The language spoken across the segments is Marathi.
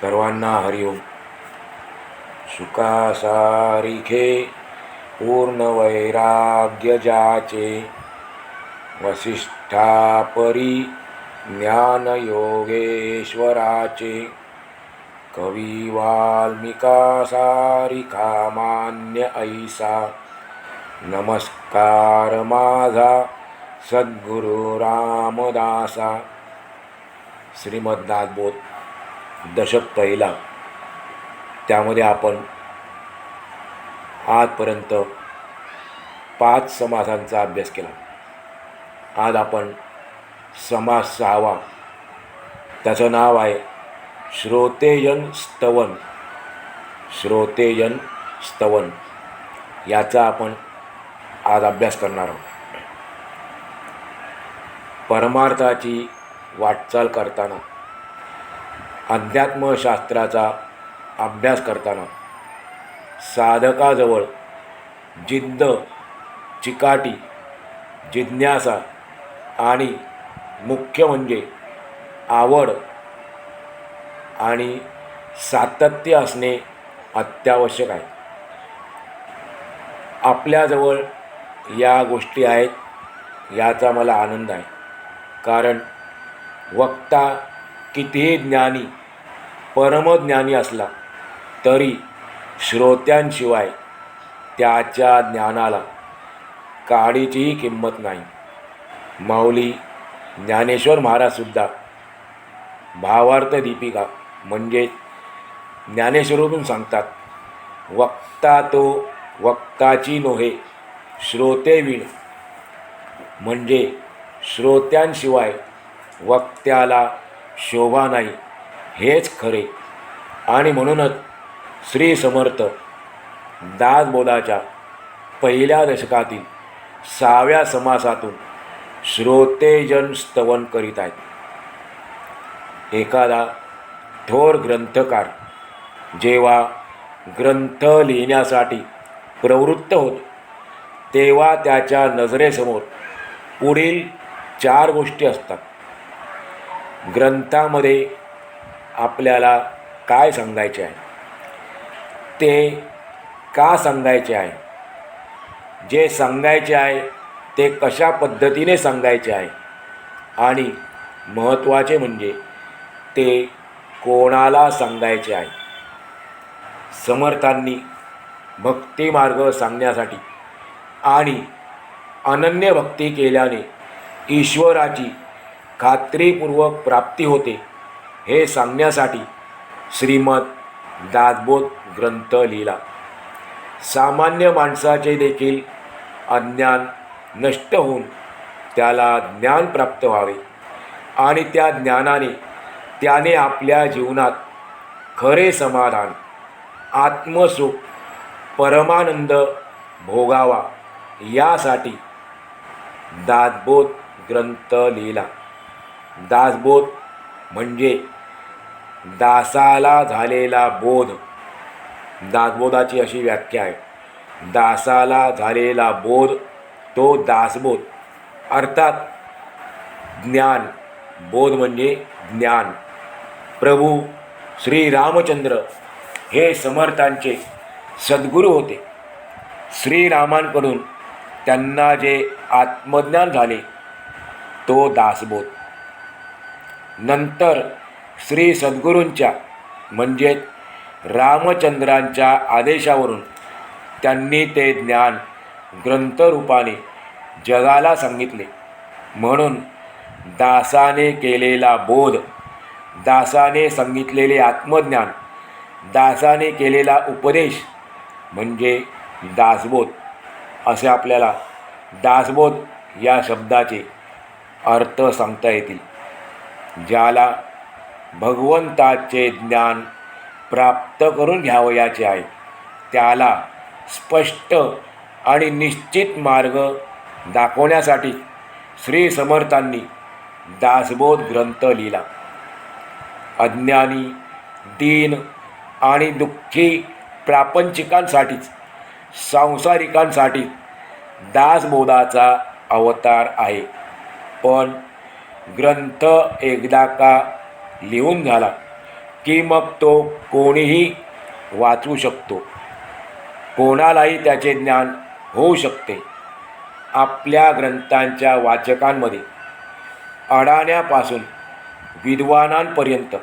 सर्वांना हरिओम सुखासारिखे पूर्ण वैराग्य जाचे वसिष्ठापरी ज्ञान योगेश्वराचे कवी वाल्मिका सारिखा मान्य ऐसा नमस्कार माझा सद्गुरु रामदासा. श्रीमद्दासबोध दशक पहिला त्यामध्ये आपण आजपर्यंत पाच समासांचा अभ्यास केला. आज आपण समास सहावा. त्याचं नाव आहे श्रोतेयन स्तवन. श्रोतेयन स्तवन. याचा आपण आज अभ्यास करणार आहोत. परमार्थाची वाटचाल करताना अध्यात्मशास्त्राचा अभ्यास करताना साधकाजवळ जिद्द चिकाटी जिज्ञासा आणि मुख्य म्हणजे आवड आणि सातत्य असणे अत्यावश्यक आहे. आपल्याजवळ या गोष्टी आहेत याचा मला आनंद आहे. कारण वक्ता कितीही ज्ञानी परमज्ञानी असला तरी श्रोत्यांशिवाय त्याच्या ज्ञानाला काडीचीही किंमत नाही. माऊली ज्ञानेश्वर महाराजसुद्धा भावार्थ दीपिका म्हणजे ज्ञानेश्वरून सांगतात वक्ता तो वक्ताची नोहे श्रोते विण. म्हणजे श्रोत्यांशिवाय वक्त्याला शोभा नाही. हेच खरे. आणि म्हणूनच श्री समर्थ दासबोधाच्या पहिल्या दशकातील सहाव्या समासातून श्रोतेजन स्तवन करीत आहेत. एखादा थोर ग्रंथकार जेव्हा ग्रंथ लिहिण्यासाठी प्रवृत्त होतो तेव्हा त्याच्या नजरेसमोर पुढील चार गोष्टी असतात. ग्रंथामध्ये आपल्याला काय सांगायचे आहे? ते का सांगायचे आहे? जे सांगायचे आहे ते कशा पद्धतीने सांगायचे आहे? आणि महत्त्वाचे म्हणजे ते कोणाला सांगायचे आहे? समर्थांनी भक्तिमार्ग सांगण्यासाठी आणि अनन्य भक्ती केल्याने ईश्वराची खात्रीपूर्वक प्राप्ती होते हे सांगण्यासाठी श्रीमद दासबोध ग्रंथ लिहिला. सामान्य माणसाचे देखील अज्ञान नष्ट होऊन त्याला ज्ञान प्राप्त व्हावे आणि त्या ज्ञानाने त्याने आपल्या जीवनात खरे समाधान आत्मसुख परमानंद भोगावा यासाठी दासबोध ग्रंथ लिहिला. दासबोध म्हणजे दासाला झालेला बोध. दासबोधाची अशी व्याख्या आहे. दासाला झालेला बोध तो दासबोध. अर्थात ज्ञान. बोध म्हणजे ज्ञान. प्रभू श्रीरामचंद्र हे समर्थांचे सद्गुरू होते. श्रीरामांकडून त्यांना जे आत्मज्ञान झाले तो दासबोध. नंतर श्री सद्गुरूंच्या म्हणजेच रामचंद्रांच्या आदेशावरून त्यांनी ते ज्ञान ग्रंथरूपाने जगाला सांगितले. म्हणून दासाने केलेला बोध दासाने सांगितलेले आत्मज्ञान दासाने केलेला उपदेश म्हणजे दासबोध असे आपल्याला दासबोध या शब्दाचे अर्थ सांगता येतील. ज्याला भगवंताचे ज्ञान प्राप्त करून घ्यावयाचे आहे. त्याला स्पष्ट आणि निश्चित मार्ग दाखवण्यासाठी श्री समर्थांनी दासबोध ग्रंथ लिहिला. अज्ञानी दीन आणि दुःखी प्रापंचिकांसाठीच सांसारिकांसाठी दासबोधाचा अवतार आहे. पण ग्रंथ एकदा का लिहून झाला की मग तो कोणीही वाचू शकतो. कोणालाही त्याचे ज्ञान होऊ शकते. आपल्या ग्रंथांच्या वाचकांमध्ये अडाण्यापासून विद्वानांपर्यंत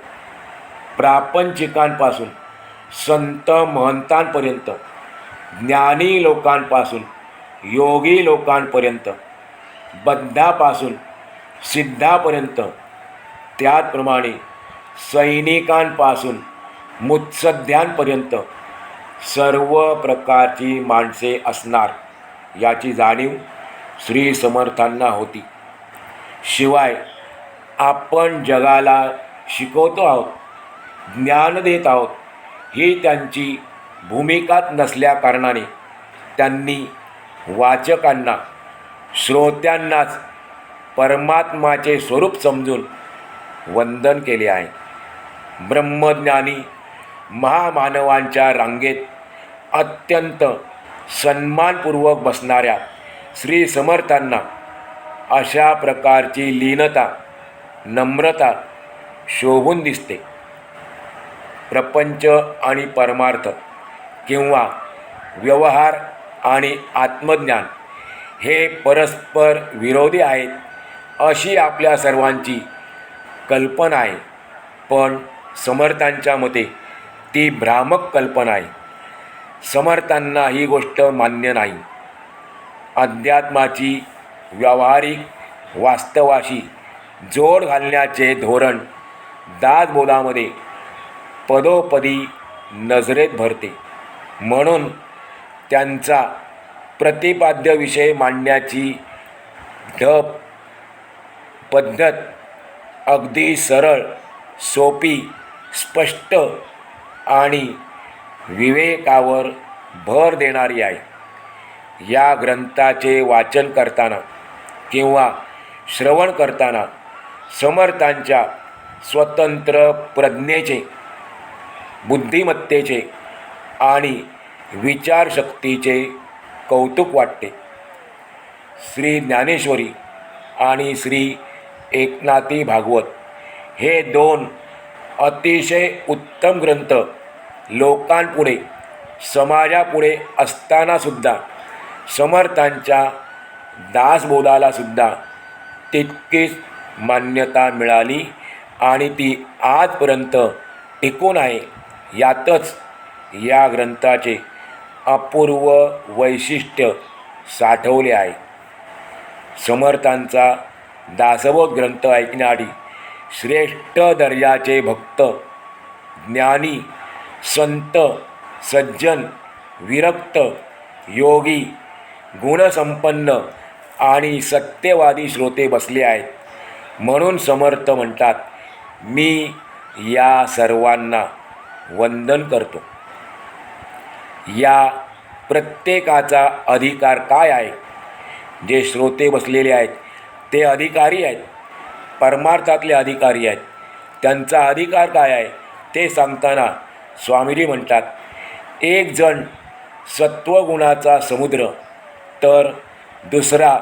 प्रापंचिकांपासून संत महंतांपर्यंत ज्ञानी लोकांपासून योगी लोकांपर्यंत बद्धापासून सिद्धापर्यंत. त्याचप्रमाणे सैनिकांपासून मुत्सद्यांपर्यंत सर्व प्रकारची माणसे असणार याची जाणीव श्री समर्थांना होती. शिवाय आपण जगाला शिकवतो आहोत ज्ञान देत आहोत ही त्यांची भूमिकाच नसल्या कारणाने त्यांनी वाचकांना श्रोत्यांनाच परमात्माचे स्वरूप समजून वंदन केले आहे. ब्रह्मज्ञानी महामानवांच्या रांगेत अत्यंत सन्मानपूर्वक बसणाऱ्या श्री समर्थांना अशा प्रकारची लीनता नम्रता शोभून दिसते. प्रपंच आणि परमार्थ किंवा व्यवहार आणि आत्मज्ञान हे परस्पर विरोधी आहेत. अशी आपल्या सर्वांची कल्पना आहे. पण समर्थांच्या मते ती भ्रामक कल्पना आहे. समर्थांना ही गोष्ट मान्य नाही. अध्यात्माची व्यावहारिक वास्तवाशी जोड घालण्याचे धोरण दासबोधामध्ये पदोपदी नजरेत भरते. म्हणून त्यांचा प्रतिपाद्य विषय मांडण्याची ढब पद्धत अगदी सरळ सोपी स्पष्ट आणि विवेकावर भर देणारी आहे. या ग्रंथाचे वाचन करताना किंवा श्रवण करताना समर्थांच्या स्वतंत्र प्रज्ञेचे बुद्धिमत्तेचे आणि विचारशक्तीचे कौतुक वाटते. श्री ज्ञानेश्वरी आणि श्री एकनाथी भागवत. हे दोन अतिशय उत्तम ग्रंथ लोकांपुढे समाजापुढे असतानासुद्धा समर्थांच्या दासबोधालासुद्धा तितकीच मान्यता मिळाली आणि ती आजपर्यंत टिकून आहे. यातच या ग्रंथाचे अपूर्व वैशिष्ट्य साठवले आहे. समर्थांचा दासबोध ग्रंथ ऐकणारी श्रेष्ठ दर्जाचे भक्त ज्ञानी संत सज्जन विरक्त योगी गुणसंपन्न आणि सत्यवादी श्रोते बसले आहेत. म्हणून समर्थ म्हणतात मी या सर्वांना वंदन करतो. या प्रत्येकाचा अधिकार काय आहे? जे श्रोते बसलेले आहेत ते अधिकारी आहेत. परमार्थातले अधिकारी आहेत. त्यांचा अधिकार काय आहे ते सांगताना स्वामीजी म्हणतात एक जण सत्वगुणाचा समुद्र तर दुसरा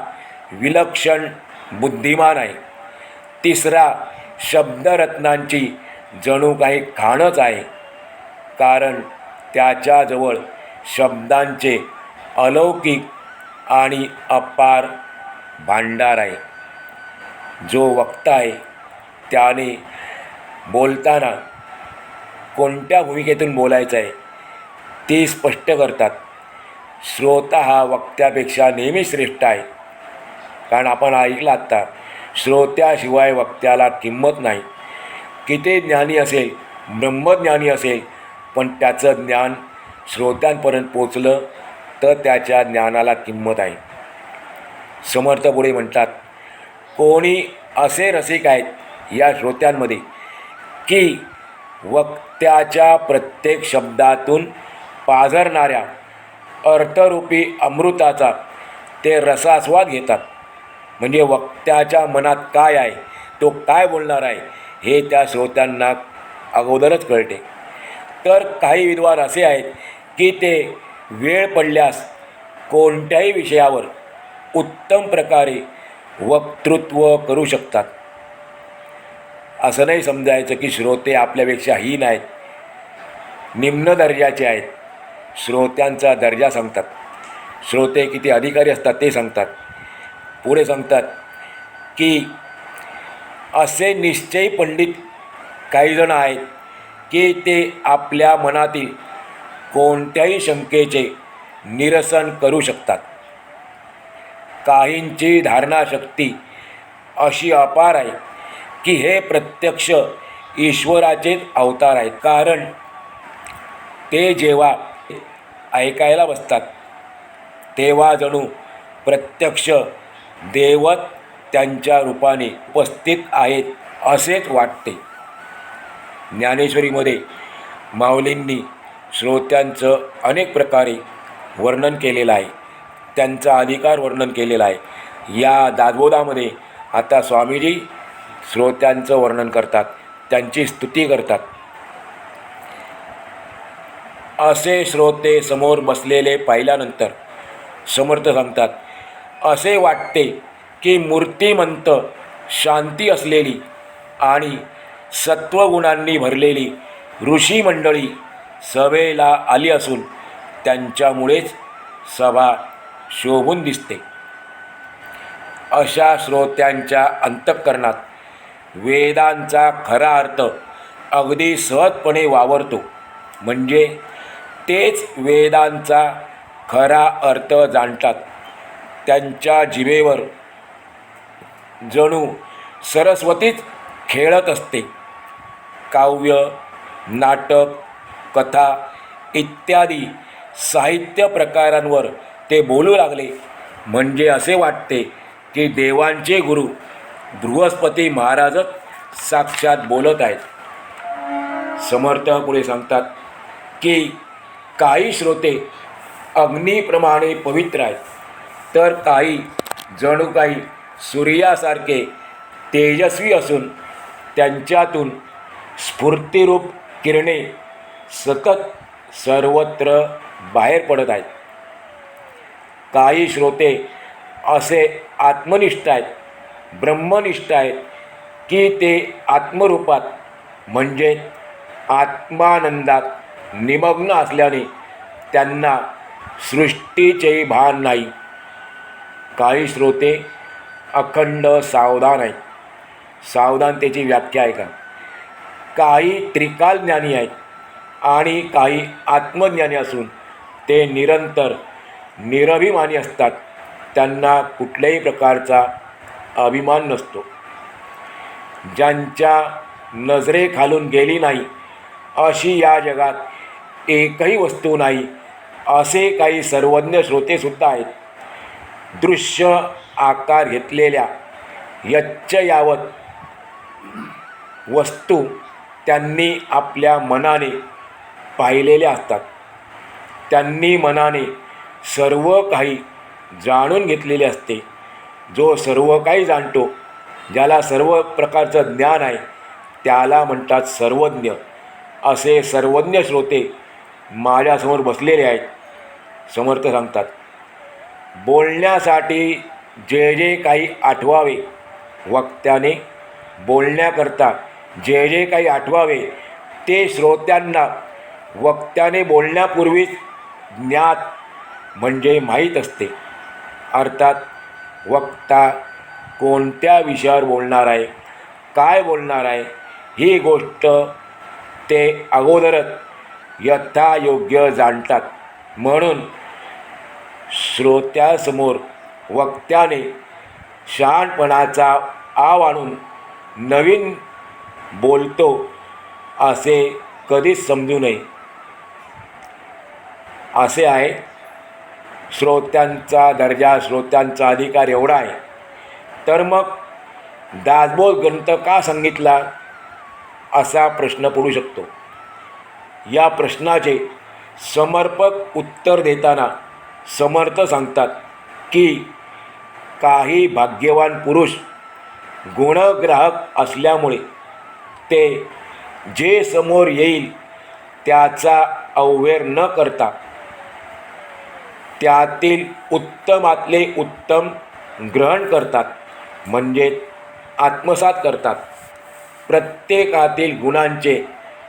विलक्षण बुद्धिमान आहे. तिसरा शब्दरत्नांची जणू काही खाणच आहे कारण त्याच्याजवळ शब्दांचे अलौकिक आणि अपार भांडार आहे. जो वक्ता आहे त्याने बोलताना कोणत्या भूमिकेतून बोलायचं आहे ते स्पष्ट करतात. श्रोता हा वक्त्यापेक्षा नेहमी श्रेष्ठ आहे. कारण आपण ऐकलं आत्ता श्रोत्याशिवाय वक्त्याला किंमत नाही. किती ज्ञानी असेल ब्रह्मज्ञानी असेल पण त्याचं ज्ञान श्रोत्यांपर्यंत पोचलं तर त्याच्या ज्ञानाला किंमत आहे. समर्थ पुढे म्हणतात कोणी असे रसिक आहेत या श्रोत्यांमध्ये की वक्त्याच्या प्रत्येक शब्दातून पाझरणाऱ्या अर्थरूपी अमृताचा ते रसास्वाद घेतात. म्हणजे वक्त्याच्या मनात काय आहे तो काय बोलणार आहे हे त्या श्रोत्यांना अगोदरच कळते. तर काही विद्वान असे आहेत की ते वेळ पडल्यास कोणत्याही विषयावर उत्तम प्रकारे वक्तृत्व करू शकतात. असं नाही समजायचं की श्रोते आपल्यापेक्षा हीन आहेत. निम्न दर्जाचे आहेत. श्रोत्यांचा दर्जा सांगतात. श्रोते किती अधिकारी असतात ते सांगतात. पुढे सांगतात की असे निश्चय पंडित काहीजण आहेत की ते आपल्या मनातील कोणत्याही शंकेचे निरसन करू शकतात. काहींची धारणाशक्ती अशी अपार आहे की हे प्रत्यक्ष ईश्वराचेच अवतार आहेत. कारण ते जेव्हा ऐकायला बसतात तेव्हा जणू प्रत्यक्ष देवत त्यांच्या रूपाने उपस्थित आहेत असेच वाटते. ज्ञानेश्वरीमध्ये माऊलींनी श्रोत्यांचं अनेक प्रकारे वर्णन केलेलं आहे. त्यांचा अधिकार वर्णन केलेला आहे. या दासबोधामध्ये आता स्वामीजी श्रोत्यांचं वर्णन करतात त्यांची स्तुती करतात. असे श्रोते समोर बसलेले पाहिल्यानंतर समर्थ सांगतात असे वाटते की मूर्तिमंत शांती असलेली आणि सत्वगुणांनी भरलेली ऋषी मंडळी सभेला आली असून त्यांच्यामुळेच सभा शोभून दिसते. अशा श्रोत्यांच्या अंतःकरणात वेदांचा खरा अर्थ अगदी सहजपणे वावरतो. म्हणजे तेच वेदांचा खरा अर्थ जाणतात. त्यांच्या जिभेवर जणू सरस्वतीच खेळत असते. काव्य नाटक कथा इत्यादी साहित्य प्रकारांवर ते बोलू लागले. म्हणजे असे वाटते की देवांचे गुरु बृहस्पती महाराजच साक्षात बोलत आहेत. समर्थ पुढे सांगतात की काही श्रोते अग्नीप्रमाणे पवित्र आहेत. तर काही जणू काही सूर्यासारखे तेजस्वी असून त्यांच्यातून स्फूर्तिरूप किरणे सतत सर्वत्र बाहेर पडत आहेत. काही श्रोते असे आत्मनिष्ठ आहेत ब्रह्मनिष्ठ आहेत की ते आत्मरूपात म्हणजे आत्मानंदात निमग्न असल्याने त्यांना सृष्टीचेही भान नाही. काही श्रोते अखंड सावधान आहेत. सावधानतेची व्याख्या आहे का काही त्रिकाल ज्ञानी आहेत आणि काही आत्मज्ञानी असून ते निरंतर निरभिमानी असतात. त्यांना कुठल्याही प्रकारचा अभिमान नसतो. ज्यांच्या नजरेखालून गेली नाही अशी या जगात एकही वस्तू नाही असे काही सर्वज्ञ श्रोतेसुद्धा आहेत. दृश्य आकार घेतलेल्या यच्च यावत वस्तू त्यांनी आपल्या मनाने पाहिलेल्या असतात. त्यांनी मनाने सर्व काही जाणून घेतलेले असते. जो सर्व काही जाणतो ज्याला सर्व प्रकारचं ज्ञान आहे त्याला म्हणतात सर्वज्ञ. असे सर्वज्ञ श्रोते माझ्यासमोर बसलेले आहेत समर्थ सांगतात. बोलण्यासाठी जे जे काही आठवावे वक्त्याने बोलण्याकरता जे जे काही आठवावे ते श्रोत्यांना वक्त्याने बोलण्यापूर्वीच ज्ञात म्हणजे माहीत असते. अर्थात वक्ता कोणत्या विषयावर बोलणार आहे काय बोलणार आहे ही गोष्ट ते अगोदरच यथायोग्य जाणतात. म्हणून श्रोत्यासमोर वक्त्याने शहाणपणाचा आव आणून नवीन बोलतो असे कधीच समजू नये. असे आहे श्रोत्यांचा दर्जा श्रोत्यांचा अधिकार एवढा आहे. तर मग दासबोध ग्रंथ का सांगितला असा प्रश्न पडू शकतो. या प्रश्नाचे समर्पक उत्तर देताना समर्थ सांगतात की काही भाग्यवान पुरुष गुणग्राहक असल्यामुळे ते जे समोर येईल त्याचा अववेर न करता त्यातील उत्तमातले उत्तम ग्रहण करतात. म्हणजे आत्मसात करतात. प्रत्येकातील गुणांचे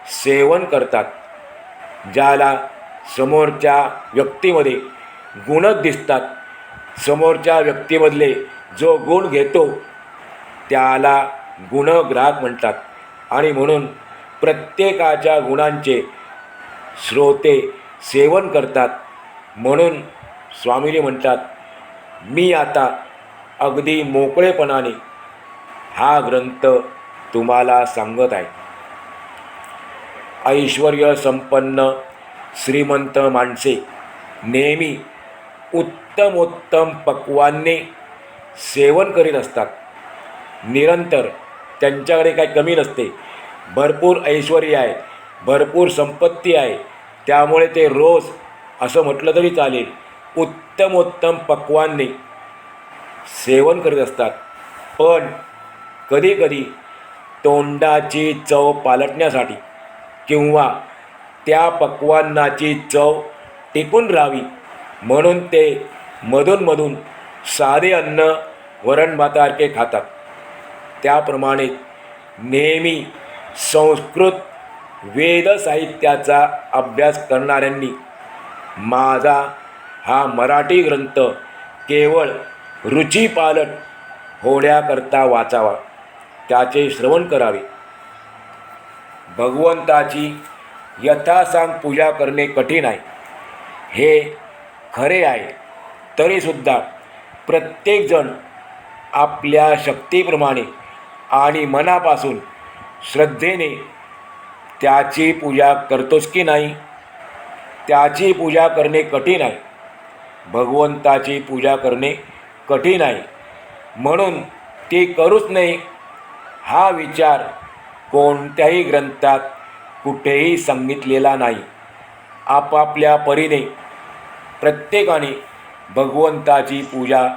सेवन करतात. ज्याला समोरच्या व्यक्तीमध्ये गुणच दिसतात. समोरच्या व्यक्तीमधले जो गुण घेतो त्याला गुणग्राहक म्हणतात. आणि म्हणून प्रत्येकाच्या गुणांचे श्रोते सेवन करतात. म्हणून स्वामीजी म्हणतात मी आता अगदी मोकळेपणाने हा ग्रंथ तुम्हाला सांगत आहे. ऐश्वर संपन्न श्रीमंत माणसे नेहमी उत्तमोत्तम पक्वाने सेवन करीत असतात. निरंतर त्यांच्याकडे काही कमी नसते. भरपूर ऐश्वर आहे भरपूर संपत्ती आहे. त्यामुळे ते रोज असं म्हटलं तरी चालेल. उत्तमोत्तम पक्वांनी सेवन करीत असतात. पण कधीकधी तोंडाची चव पालटण्यासाठी किंवा त्या पक्वांनाची चव टिकून राहावी म्हणून ते मधूनमधून साधे अन्न वरण भातासारखे खातात. त्याप्रमाणे नेहमी संस्कृत वेद साहित्याचा अभ्यास करणाऱ्यांनी माझा हा मराठी ग्रंथ केवळ रुचीपालट होण्याकरता वाचावा. त्याचे श्रवण करावे. भगवंताची यथासांग पूजा करणे कठीण आहे. हे खरे आहे. तरीसुद्धा प्रत्येकजण आपल्या शक्तीप्रमाणे आणि मनापासून श्रद्धेने त्याची पूजा करतोच की नाही? त्याची पूजा करणे कठीण आहे. भगवंताची पूजा करणे कठीण आहे. म्हणून ती करूच नाही. हा विचार कोणत्याही ग्रंथात कुठेही सांगितलेला नाही. आपापल्या परीने प्रत्येकाने भगवंताची पूजा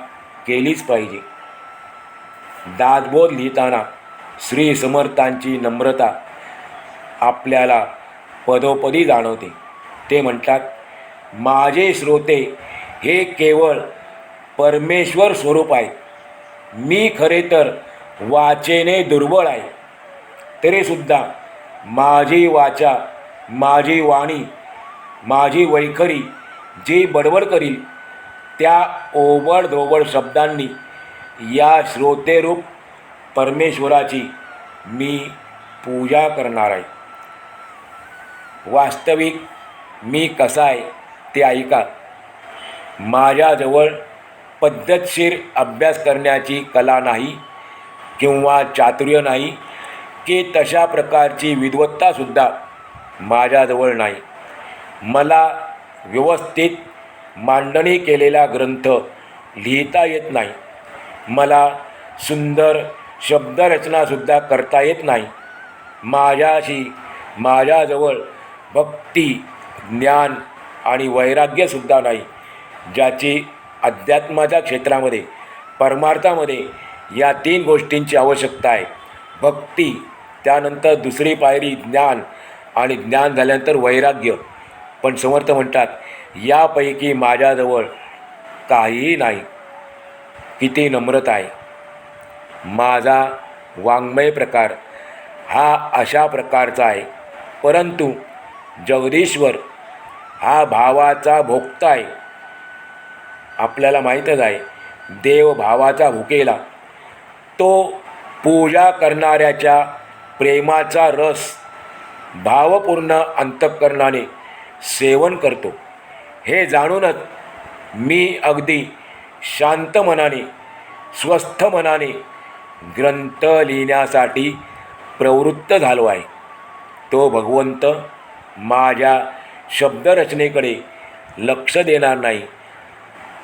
केलीच पाहिजे. दादबोध लिहिताना श्री समर्थांची नम्रता आपल्याला पदोपदी जाणवते. ते म्हणतात माझे श्रोते हे केवळ परमेश्वर स्वरूप आहे. मी खरे तर वाचेने दुर्बळ आहे. तरीसुद्धा माझी वाचा माझी वाणी माझी वैखरी जी बडबड करील त्या ओबडधोबड शब्दांनी या श्रोतेरूप परमेश्वराची मी पूजा करणार आहे. वास्तविक मी कसा आहे ते ऐका. माझ्याजवळ पद्धतशीर अभ्यास करण्याची कला नाही किंवा चातुर्य नाही की तशा प्रकारची विद्वत्तासुद्धा माझ्याजवळ नाही. मला व्यवस्थित मांडणी केलेला ग्रंथ लिहिता येत नाही. मला सुंदर शब्दरचनासुद्धा करता येत नाही. माझ्याशी माझ्याजवळ भक्ती ज्ञान आणि वैराग्यसुद्धा नाही. ज्याची अध्यात्माच्या क्षेत्रामध्ये परमार्थामध्ये या तीन गोष्टींची आवश्यकता आहे. भक्ती त्यानंतर दुसरी पायरी ज्ञान आणि ज्ञान झाल्यानंतर वैराग्य. पण समर्थ म्हणतात यापैकी माझ्याजवळ काहीही नाही. किती नम्रता आहे. माझा वाङ्मय प्रकार हा अशा प्रकारचा आहे. परंतु जगदीश्वर हा भावाचा भोगता आहे. आपल्याला माहीतच आहे. देव भावाचा भुकेला. तो पूजा करणाऱ्याच्या प्रेमाचा रस भावपूर्ण अंतःकरणाने सेवन करतो. हे जाणूनच मी अगदी शांत मनाने स्वस्थ मनाने ग्रंथ लिहिण्यासाठी प्रवृत्त झालो आहे. तो भगवंत माझ्या शब्दरचनेकडे लक्ष देणार नाही.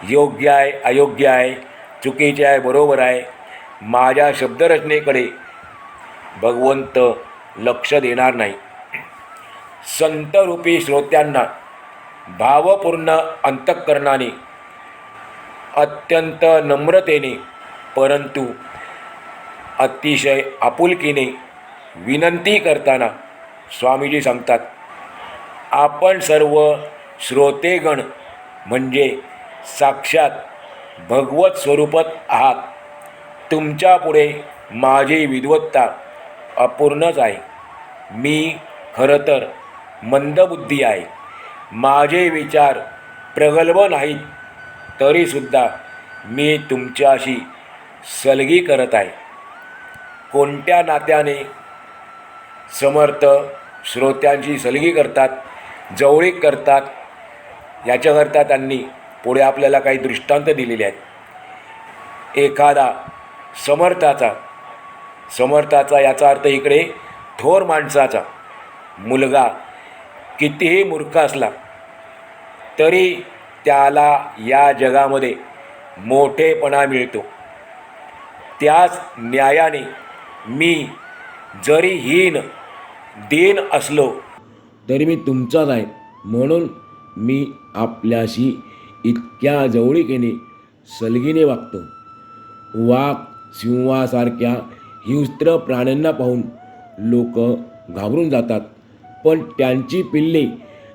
योग्य आहे अयोग्य आहे चुकीचे आहे बरोबर आहे माझ्या शब्दरचनेकडे भगवंत लक्ष देणार नाही. संतरूपी श्रोत्यांना भावपूर्ण अंतःकरणाने अत्यंत नम्रतेने परंतु अतिशय आपुलकीने विनंती करताना स्वामीजी सांगतात आपण सर्व श्रोतेगण म्हणजे साक्षात भगवत स्वरूपात आहात. तुमच्यापुढे माझी विद्वत्ता अपूर्णच आहे. मी खरं तर मंदबुद्धी आहे. माझे विचार प्रगल्भ नाहीत तरीसुद्धा मी तुमच्याशी सलगी करत आहे. कोणत्या नात्याने समर्थ श्रोत्यांची सलगी करतात जवळीक करतात याच्याकरता त्यांनी पुढे आपल्याला काही दृष्टांत दिलेले आहेत. एखादा समर्थाचा समर्थाचा याचा अर्थ इकडे थोर माणसाचा मुलगा कितीही मूर्ख असला तरी त्याला या जगामध्ये मोठेपणा मिळतो. त्याच न्यायाने मी जरी हीन दीन असलो तरी मी तुमचाच आहे. म्हणून मी आपल्याशी इतक्या जवळीकेने सलगीने वागतो. वाघ सिंहासारख्या हिंस्त्र प्राण्यांना पाहून लोक घाबरून जातात पण त्यांची पिल्ले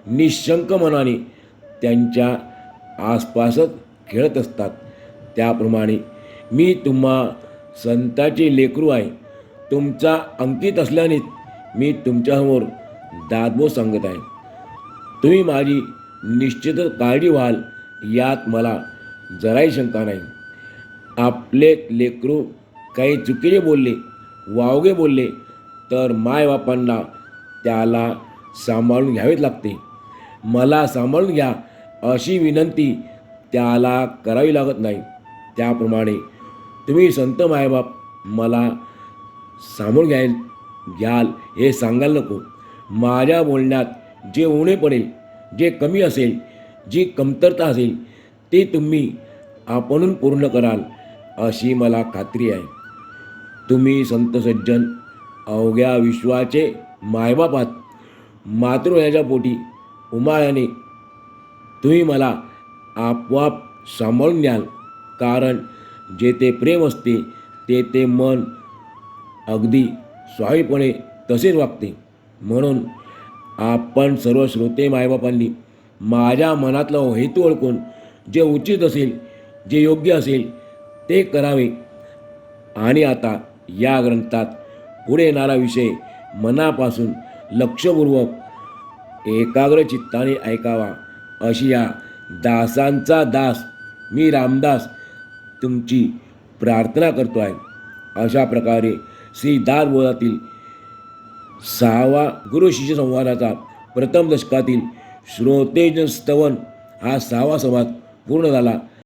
निशंक मनाने त्यांच्या आसपासच खेळत असतात. त्याप्रमाणे मी तुम्हा संताचे लेकरू आहे. तुमचा अंकित असल्याने मी तुमच्यासमोर दादबो सांगत आहे. तुम्ही माझी निश्चितच काळजी व्हाल. यात मला जराही शंका नाही. आपले लेकरू काही चुकीने बोलले वावगे बोलले तर मायबापांना त्याला सांभाळून घ्यावेच लागते. मला सांभाळून घ्या अशी विनंती त्याला करावी लागत नाही. त्याप्रमाणे तुम्ही संत मायबाप मला सांभाळून घ्याल घ्याल हे सांगायला नको. माझ्या बोलण्यात जे उणे पडेल जे कमी असेल जी कमतरता असेल ते तुम्ही आपणून पूर्ण कराल अशी मला खात्री आहे. तुम्ही संत सज्जन अवघ्या विश्वाचे मायबापात मातृह्याच्या पोटी उमाळ्याने तुम्ही मला आपोआप सांभाळून द्याल कारण जे ते प्रेम असते ते ते मन अगदी स्वाभाविकपणे तसेच वागते. म्हणून आपण सर्व श्रोते मायबापांनी माझ्या मनातला हो हेतू ओळखून जे उचित असेल जे योग्य असेल ते करावे. आणि आता या ग्रंथात पुढे येणारा विषय मनापासून लक्षपूर्वक एकाग्र चित्ताने ऐकावा. अशी या दासांचा दास मी रामदास तुमची प्रार्थना करतो आहे. अशा प्रकारे श्री दासबोधातील सहावा गुरु शिष्य संवादाचा प्रथम दशकातील श्रोतेजन स्तवन हा सहावा संवाद पूर्ण झाला.